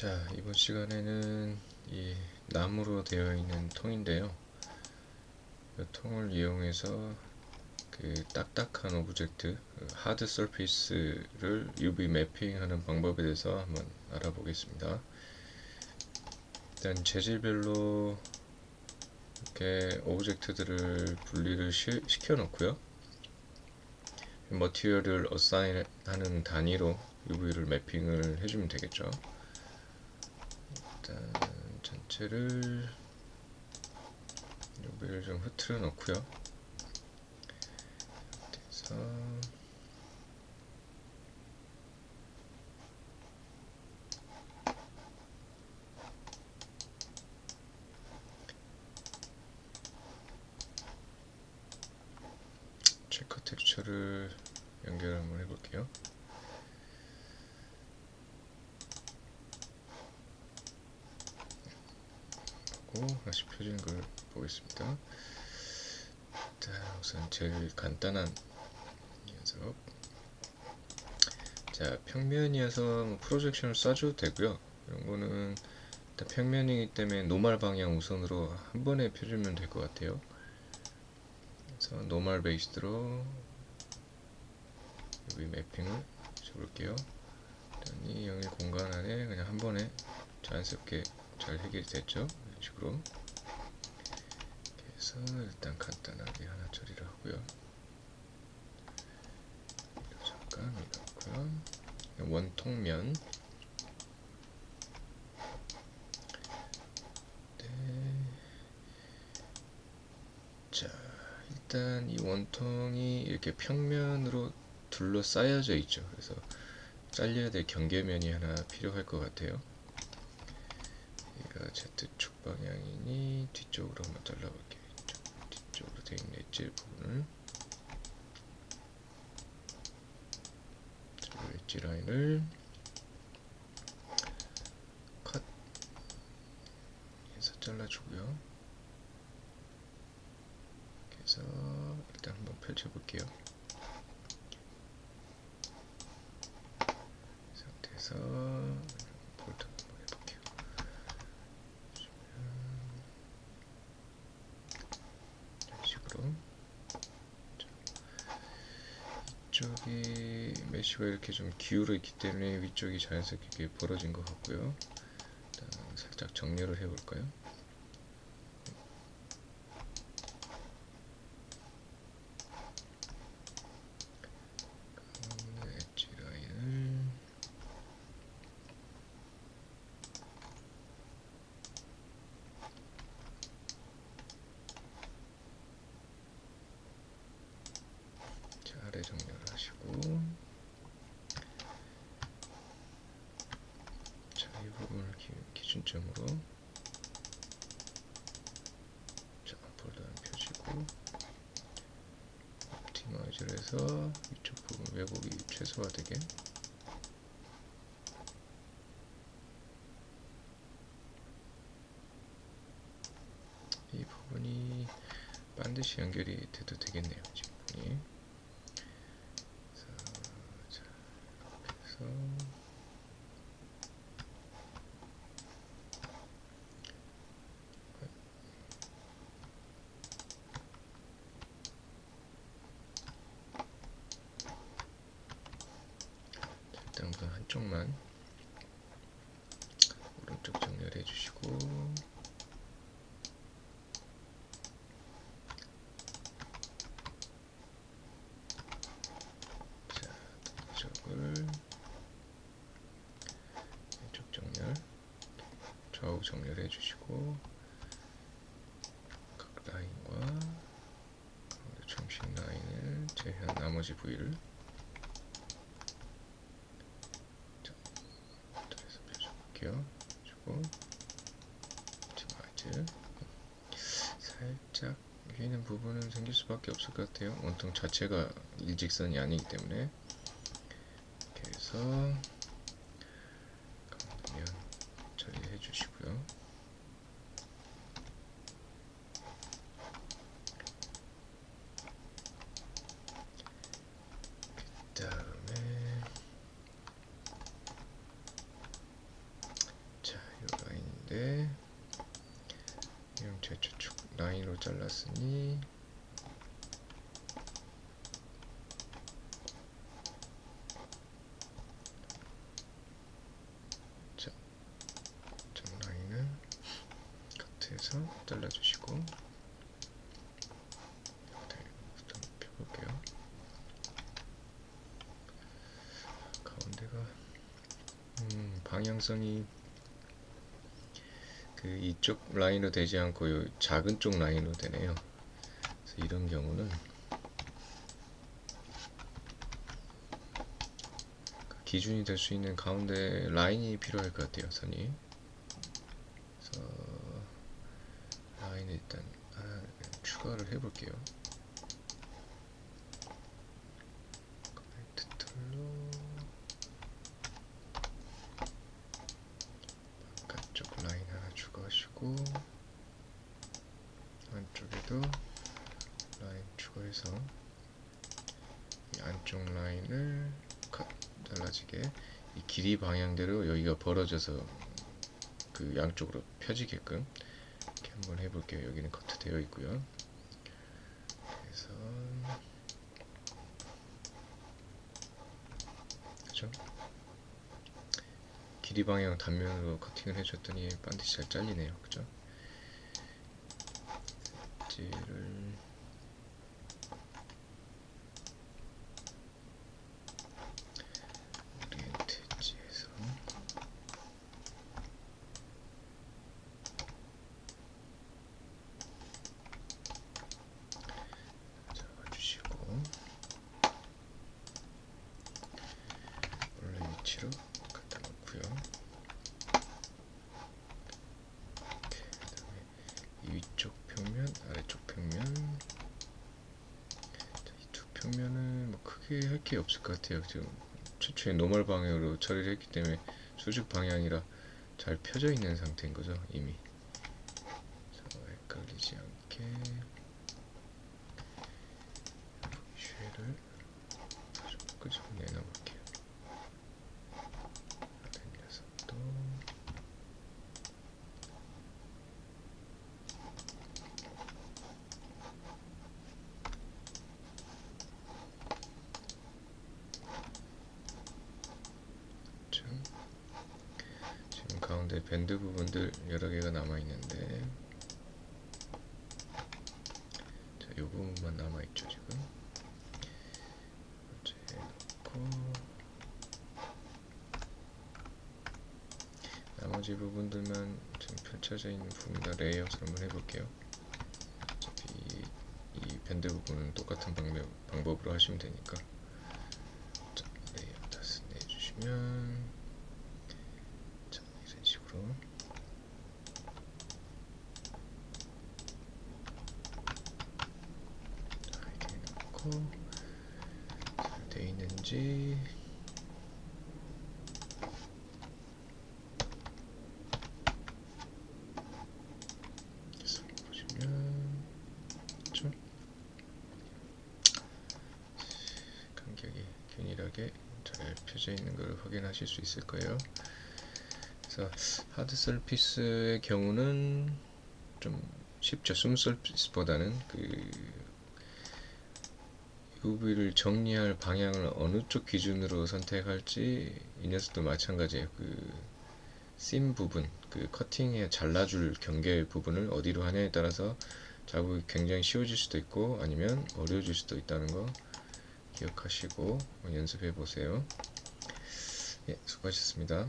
자, 이번 시간에는 이 나무로 되어 있는 통인데요. 이 통을 이용해서 그 딱딱한 오브젝트, 그 하드 서피스를 UV 매핑하는 방법에 대해서 한번 알아보겠습니다. 일단 재질별로 이렇게 오브젝트들을 분리를 시, 시켜 놓고요. 머티리얼을 어사인하는 단위로 UV를 매핑을 해주면 되겠죠. 전체를 UV를 좀 흐트러 놓고요. 그래서 체커 텍스처를 연결 한번 해볼게요. 다시 펴지는 걸 보겠습니다. 자, 우선 제일 간단한 녀석. 자, 평면이어서 뭐 프로젝션을 쏴줘도 되고요. 이런 거는 일단 평면이기 때문에 노멀 방향 우선으로 한 번에 펴주면 될 것 같아요. 그래서 노멀 베이스로 여기 매핑을 줘볼게요. 이 영역 공간 안에 그냥 한 번에 자연스럽게 잘 해결됐죠. 식으로 해서 일단 간단하게 하나 처리를 하고요. 잠깐 밀었고요. 원통면 네. 자 일단 이 원통이 이렇게 평면으로 둘러싸여져 있죠. 그래서 잘려야 될 경계면이 하나 필요할 것 같아요. 얘가 Z축 방향이니 뒤쪽으로 한번 잘라볼게요. 뒤쪽으로 돼 있는 엣지 부분을 엣지 라인을 컷 해서 잘라주고요. 그래서 일단 한번 펼쳐볼게요. 이 상태에서 볼트 한번 해볼게요. 이런 식으로 자, 이쪽이 메쉬가 이렇게 좀 기울어 있기 때문에 위쪽이 자연스럽게 벌어진 것 같고요. 살짝 정렬을 해볼까요? 아래 정렬을 하시고 자, 이 부분을 기, 기준점으로 자, 볼드한 펴시고 옵티마이즈를 해서 위쪽 부분 왜곡이 최소화되게 이 부분이 반드시 연결이 돼도 되겠네요. 지금 부분이. 그래서 자, 이렇게 해서 일단 우선 한쪽만 오른쪽 정렬해 주시고 자, 이쪽을 왼쪽 정렬 좌우 정렬해 주시고 각 라인과 중심 라인을 제외한 나머지 부위를 그래서 펴줄게요. 주고 옵티마이즈 살짝 위에 있는 부분은 생길 수밖에 없을 것 같아요. 원통 자체가 일직선이 아니기 때문에 이렇게 해서 가운데면 처리 해 주시고요. 그 다음에 되는데 이형 제초 축 라인으로 잘랐으니 자, 점 라인을 카트에서 잘라주시고 네, 좀 펴볼게요. 가운데가 음, 방향성이 그 이쪽 라인으로 되지 않고 요 작은 쪽 라인으로 되네요. 그래서 이런 경우는 그 기준이 될 수 있는 가운데 라인이 필요할 것 같아요. 선이. 그래서 라인 일단 하나 추가를 해볼게요. 안쪽에도 라인 추가해서 이 안쪽 라인을 컷 잘라지게 이 길이 방향대로 여기가 벌어져서 그 양쪽으로 펴지게끔 이렇게 한번 해볼게요. 여기는 커트 되어 있고요. 그래서 그죠? 길이 방향 단면으로 커팅을 해줬더니 반드시 잘 잘리네요. 그죠? 엣지에서 잡아주시고 원래 위치로 갖다 놓고요. 이렇게 그다음에 이 위쪽 평면, 아래쪽 평면. 이 두 평면은 뭐 크게 할 게 없을 것 같아요. 지금 최초의 노멀 방향으로 처리를 했기 때문에 수직 방향이라 잘 펴져 있는 상태인 거죠 이미. 그래서 헷갈리지 않게 쉐를 조금 좀 내놔볼게요. 다른 녀석도 좀 지금 가운데 밴드 부분들 여러 개가 남아 있는데 자, 요 부분만 남아 있죠 지금. 이제 놓고 나머지 부분들만 좀 펼쳐져 있는 부분 다 레이아웃을 한번 해볼게요. 어차피 이, 이 밴드 부분은 똑같은 방법, 방법으로 하시면 되니까 자, 레이아웃 다시 내주시면 식으로 자, 이렇게 놓고 잘 돼 있는지 보시면 좀 간격이 균일하게 잘 펴져 있는 걸 확인하실 수 있을 거예요. 그래서 하드 서피스의 경우는 좀 쉽죠. 숨 서피스보다는 그 UV를 정리할 방향을 어느 쪽 기준으로 선택할지 이 녀석도 마찬가지예요. 그씬 부분, 그 커팅에 잘라줄 경계 부분을 어디로 하냐에 따라서 작업이 굉장히 쉬워질 수도 있고 아니면 어려워질 수도 있다는 거 기억하시고 연습해 보세요. 예, 수고하셨습니다.